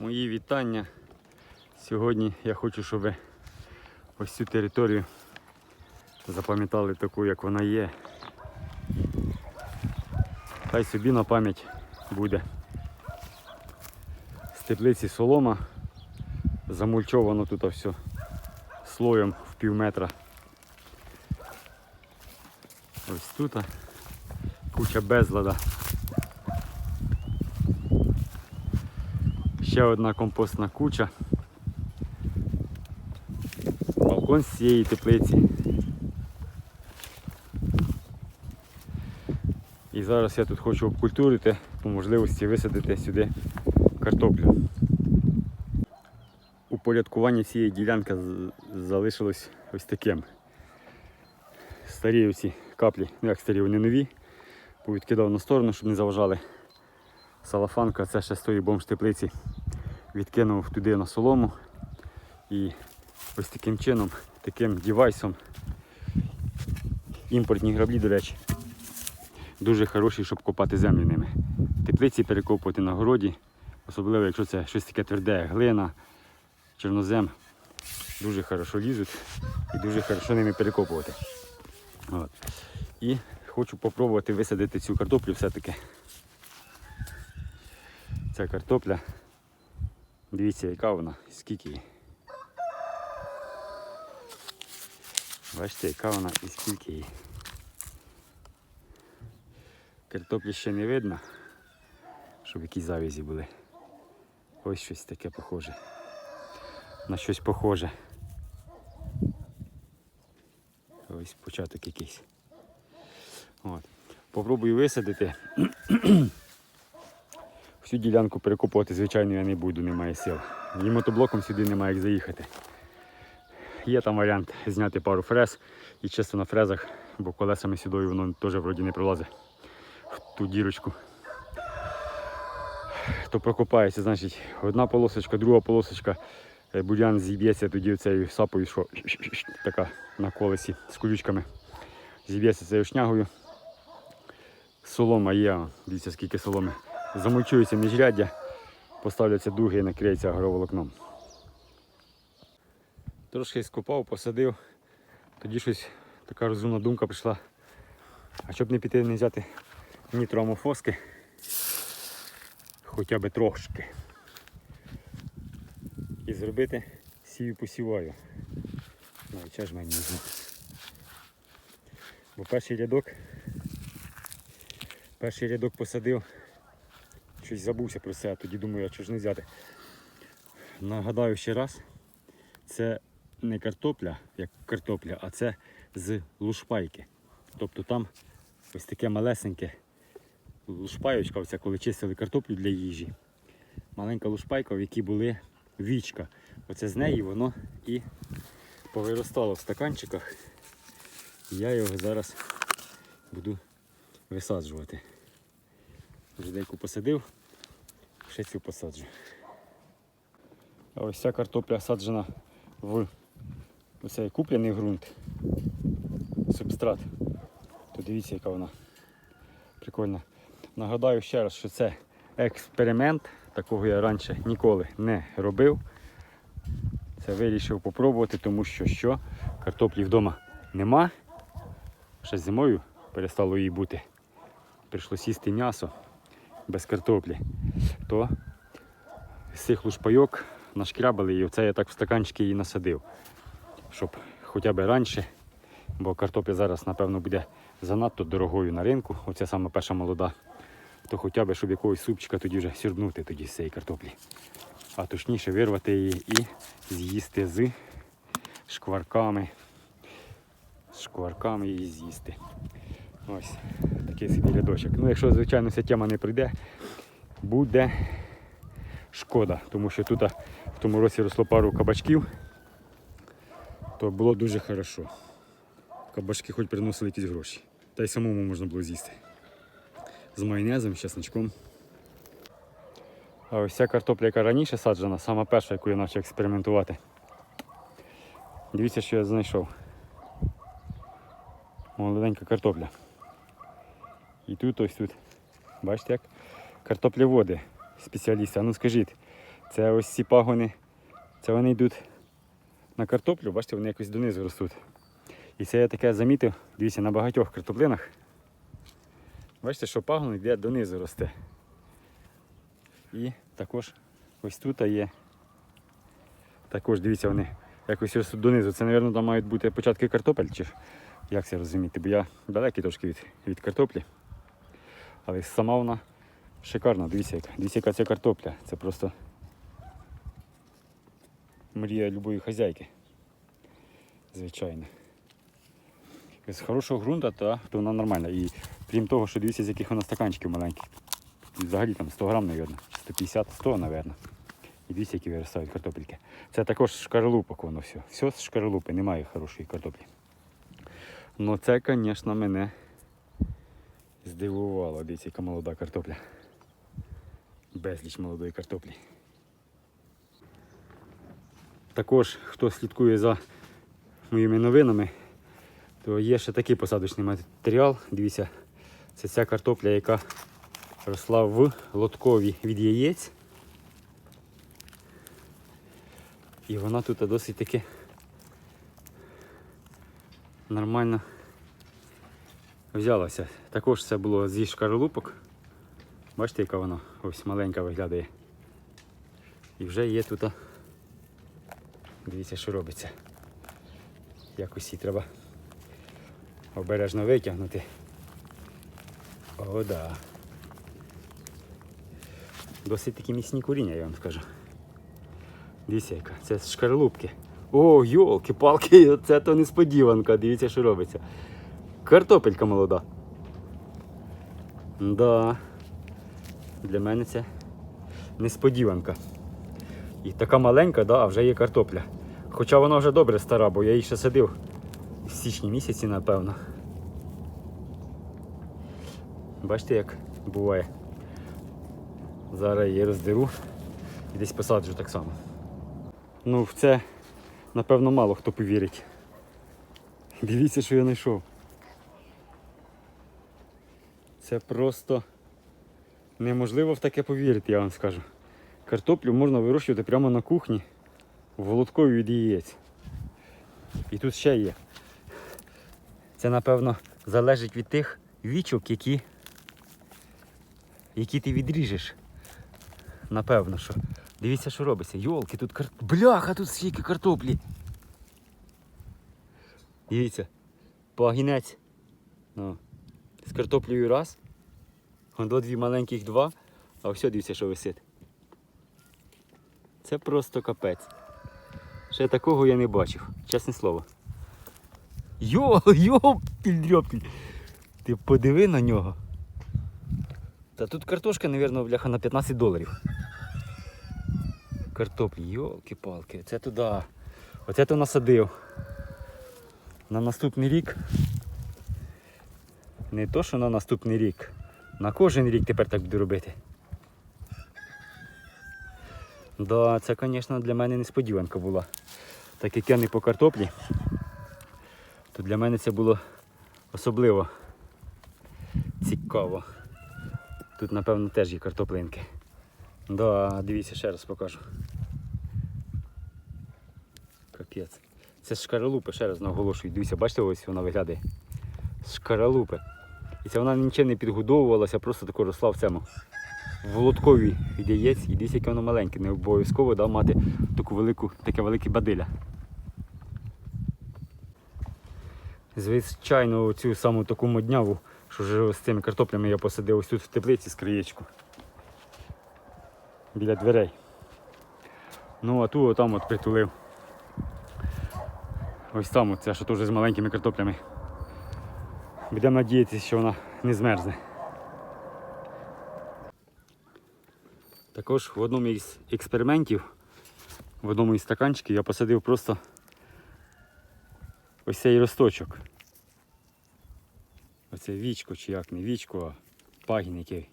Мої вітання. Сьогодні я хочу, щоб ви ось цю територію запам'ятали таку, як вона є. Хай собі на пам'ять буде. З теплиці солома. Замульчовано тут все слоєм в пів метра. Ось тут куча безлада. Ще одна компостна куча. Балкон з цієї теплиці. І зараз я тут хочу обкультурити, по можливості висадити сюди картоплю. Упорядкування цієї ділянки залишилось ось таким. Старі оці каплі, ну як старі, вони нові, повідкидав на сторону, щоб не заважали. Салафанка, це ще з тої бомж-теплиці відкинув туди на солому. І ось таким чином, таким дівайсом. Імпортні граблі, до речі, дуже хороші, щоб копати землю ними. Теплиці перекопувати на городі, особливо якщо це щось таке тверде, глина, чорнозем, дуже хорошо лізуть і дуже хорошо ними перекопувати. От. І хочу попробувати висадити цю картоплю все-таки. Ця картопля. Дивіться, яка вона, скільки її. Бачите, яка вона і скільки її. Картоплі ще не видно, щоб якісь завязі були. Ось щось таке похоже. На щось похоже. Ось початок якийсь. От. Попробую висадити. Всю ділянку перекопувати, звичайно, я не буду, немає сил. І мотоблоком сюди немає як заїхати. Є там варіант зняти пару фрез і чисто на фрезах, бо колесами сюди воно теж вроді не пролазить в ту дірочку. То прокопається, значить, одна полосочка, друга полосочка, е, бур'ян зіб'ється тоді цією сапою, що така на колесі з колючками. Зіб'ється цією шнягою. Солома є, дивіться скільки соломи. Замульчується міжряддя, поставляться дуги і накриється агроволокном. Трошки скопав, посадив. Тоді щось така розумна думка прийшла. А щоб не піти не взяти нітроамофоски, хоча б трошки. І зробити сію посіваю. Навіть час мені нужно. Бо перший рядок, перший рядок посадив, щось забувся про це, а тоді думаю, а чого ж не взяти. Нагадаю ще раз, це не картопля, як картопля, а це з лушпайки. Тобто там ось таке малесеньке лушпайочка, оця, коли чистили картоплю для їжі. Маленька лушпайка, в якій були вічка. Оце з неї воно і повиростало в стаканчиках. Я його зараз буду висаджувати. Вже деяку посадив, ще посаджу. А ось ця картопля саджена в оцей куплений ґрунт, субстрат. То дивіться, яка вона прикольна. Нагадаю ще раз, що це експеримент. Такого я раніше ніколи не робив. Це вирішив попробувати, тому що що картоплі вдома нема. Ще зимою перестало її бути. Прийшлось їсти м'ясо без картоплі. То з цих лушпайок нашкрябали і оце я так в стаканчики її насадив. Щоб хоча б раніше, бо картопля зараз, напевно, буде занадто дорогою на ринку. Оця саме перша молода. То хоча б, щоб якогось супчика тоді вже сюрбнути тоді з цієї картоплі. А точніше вирвати її і з'їсти з шкварками. З шкварками її з'їсти. Ось такий собі. Ну, якщо, звичайно, ця тема не прийде, буде шкода, тому що тут в тому році росло пару кабачків, то було дуже хорошо. Кабачки хоч приносили якісь гроші. Та й самому можна було з'їсти. З майонезом, з чесночком. А ось ця картопля, яка раніше саджена, сама перша, яку я почав експериментувати. Дивіться, що я знайшов. Молоденька картопля. І тут ось тут. Бачите як? Картопляводи спеціалісти. А ну скажіть, Це ось ці пагони. Це вони йдуть на картоплю, бачите, вони якось донизу ростуть. І це я таке замітив, дивіться, на багатьох картоплинах. Бачите, що пагон йде донизу росте. І також ось тут є. Також дивіться, вони якось ростуть донизу. Це, мабуть, там мають бути початки картопель, чи як це розуміти? Бо я далекий трошки від, від картоплі. Але сама вона шикарна, дивіться, яка. Дивіться, яка це картопля. Це просто мрія любої хазяйки. Звичайно. З хорошого ґрунта, та, то вона нормальна. І крім того, що дивіться, з яких вона стаканчиків маленьких. Взагалі там 100 грам, мабуть. 150-100, мабуть. І дивіться, які виростають картопельки. Це також шкаралупок воно все. Все з шкаралупи, немає хорошої картоплі. Ну це, звісно, мене здивувало. Дивіться, яка молода картопля. Безліч молодої картоплі. Також, хто слідкує за моїми новинами, то є ще такий посадочний матеріал. Дивіться, це ця картопля, яка росла в лоткові від яєць. І вона тут досить таки нормально взялася. Також це було зі шкаролупок. Бачите, яка вона ось маленька виглядає. І вже є тут. Дивіться, що робиться. Якось її треба обережно витягнути. О, да. Досить такі міцні куріння, я вам скажу. Дивіться, яка. Це з шкарлупки. О, йолки-палки, це то несподіванка. Дивіться, що робиться. Картопелька молода. Да. Для мене це несподіванка. І така маленька, да, а вже є картопля. Хоча вона вже добре стара, бо я її ще садив в січні місяці, напевно. Бачите, як буває. Зараз її роздеру і десь посаджу так само. Ну, в це, напевно, мало хто повірить. Дивіться, що я знайшов. Це просто неможливо в таке повірити, я вам скажу. Картоплю можна вирощувати прямо на кухні в володкові від яєць. І тут ще є. Це, напевно, залежить від тих вічок, які, які ти відріжеш. Напевно, що. Дивіться, що робиться. Йолки, тут кар... Бляха, тут скільки картоплі. Дивіться, пагінець. Ну, з картоплею раз. До дві маленьких два. А ось дивіться, що висить. Це просто капець. Ще такого я не бачив, чесне слово. Йо, йо, пільдрьопіль. Ти подиви на нього. Та тут картошка, мабуть, бляха на 15 доларів. Картоплі, йолки-палки, це туди. Оце то насадив. На наступний рік. Не то, що на наступний рік. На кожен рік тепер так буду робити. Да, це, звісно, для мене несподіванка була. Так як я не по картоплі, то для мене це було особливо цікаво. Тут, напевно, теж є картоплинки. Да, дивіться, ще раз покажу. Капець. Це шкаралупи, ще раз наголошую. Дивіться, бачите, ось вона виглядає. Шкаралупи. І це вона нічим не підгодовувалася, просто тако росла в цьому. В володкові від яєць і десь яке воно маленьке. Не обов'язково да, мати таку велику, таке велике бадиля. Звичайно, цю саму таку модняву, що вже з цими картоплями я посадив ось тут в теплиці з краєчку. Біля дверей. Ну а ту отам от притулив. Ось там оце, що теж з маленькими картоплями. Будемо надіятися, що вона не змерзне. Також в одному із експериментів, в одному із стаканчиків я посадив просто ось цей росточок. Оце вічко чи як не вічко, а пагін, який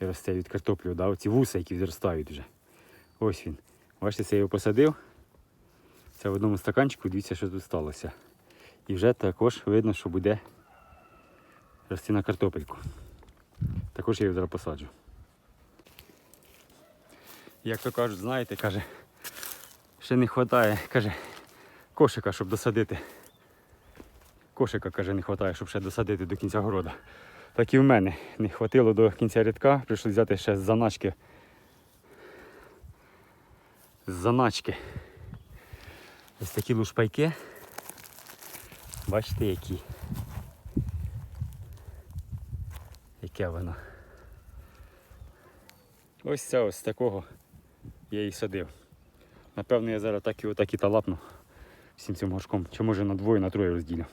росте від картоплю, да? оці вуса, які відростають вже. Ось він. Бачите, це я його посадив. Це в одному стаканчику, дивіться, що тут сталося. І вже також видно, що буде рости на картопельку. Також я його зараз посаджу. Як то кажуть, знаєте, каже, ще не вистачає, каже, кошика, щоб досадити. Кошика, каже, не вистачає, щоб ще досадити до кінця города. Так і в мене не хватило до кінця рядка, прийшлося взяти ще з заначки. З заначки. Ось такі лушпайки. Бачите, які. Яке воно. Ось це ось такого я і садив. Напевно, я зараз так і отак і талапну всім цим горшком. Чи може на двоє, на троє розділю.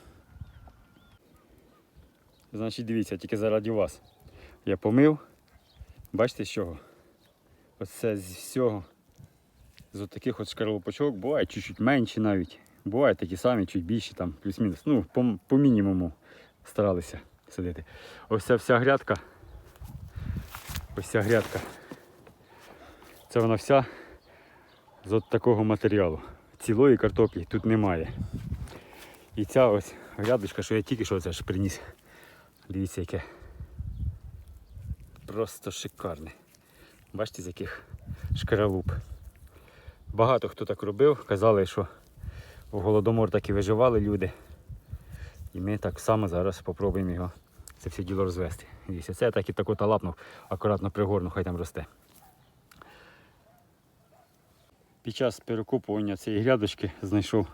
Значить, дивіться, тільки заради вас. Я помив. Бачите з чого? Оце з всього. З отаких от шкарлупочок буває чуть-чуть менші навіть. Бувають такі самі, чуть більші, там, плюс-мінус. Ну, по, по мінімуму старалися садити. Ось ця вся грядка. Ось ця грядка. Це вона вся з от такого матеріалу. Цілої картоплі тут немає. І ця ось грядочка, що я тільки що це ж приніс. Дивіться, яке. Просто шикарне. Бачите, з яких шкаралуп. Багато хто так робив, казали, що в голодомор так і виживали люди. І ми так само зараз спробуємо його це все діло розвести. Дивіться, це я так і таку талапнув, акуратно пригорну, хай там росте. Під час перекопування цієї грядочки знайшов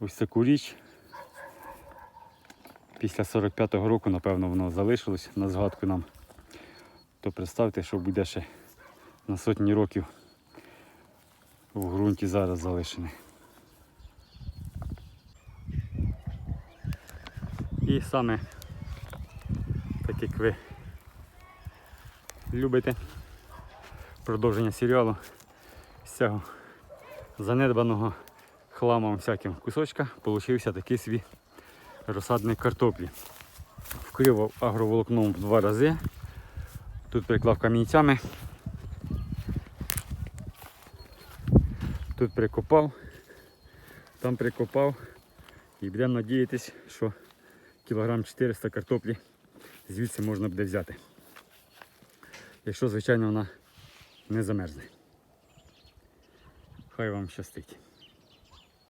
ось таку річ. Після 45-го року, напевно, воно залишилось на згадку нам. То представте, що буде ще на сотні років в ґрунті зараз залишене. І саме так як ви любите продовження серіалу з цього занедбаного хламом всяким кусочка получився такий свій розсадник картоплі. Вкрив агроволокном в два рази. Тут приклав камінцями. Тут прикопав, там прикопав і будемо надіятися, що кілограм 400 картоплі звідси можна буде взяти. Якщо, звичайно, вона не замерзне. Хай вам щастить.